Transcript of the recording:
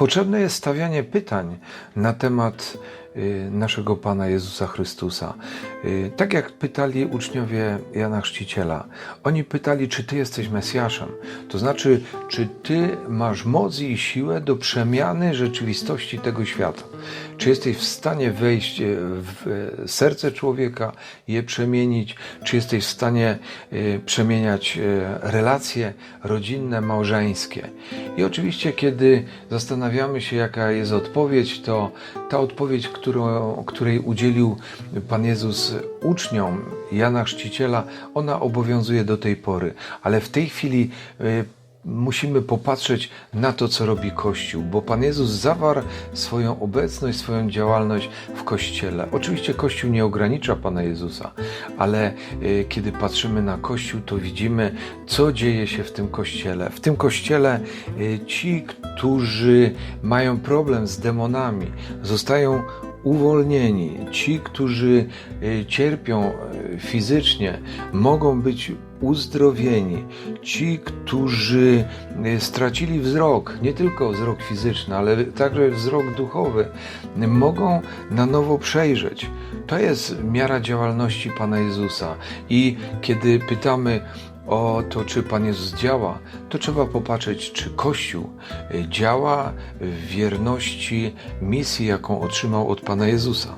Potrzebne jest stawianie pytań na temat naszego Pana Jezusa Chrystusa. Y, Tak jak pytali uczniowie Jana Chrzciciela. Oni pytali, czy Ty jesteś Mesjaszem. To znaczy, czy Ty masz moc i siłę do przemiany rzeczywistości tego świata. Czy jesteś w stanie wejść y, w y, serce człowieka, je przemienić? Czy jesteś w stanie y, przemieniać y, relacje rodzinne, małżeńskie? I oczywiście, kiedy zastanawiamy się, jaka jest odpowiedź, to ta odpowiedź, którą, której udzielił Pan Jezus uczniom Jana Chrzciciela, ona obowiązuje do tej pory. Ale w tej chwili y, musimy popatrzeć na to, co robi Kościół, bo Pan Jezus zawarł swoją obecność, swoją działalność w Kościele. Oczywiście Kościół nie ogranicza Pana Jezusa, ale y, kiedy patrzymy na Kościół, to widzimy, co dzieje się w tym Kościele. W tym Kościele y, ci, którzy mają problem z demonami, zostają uwolnieni. Ci, którzy y, cierpią y, fizycznie, mogą być uzdrowieni. Ci, którzy y, stracili wzrok, nie tylko wzrok fizyczny, ale także wzrok duchowy, mogą na nowo przejrzeć. To jest miara działalności Pana Jezusa. I kiedy pytamy o to, czy Pan Jezus działa, to trzeba popatrzeć, czy Kościół y, działa w wierności misji, jaką otrzymał od Pana Jezusa.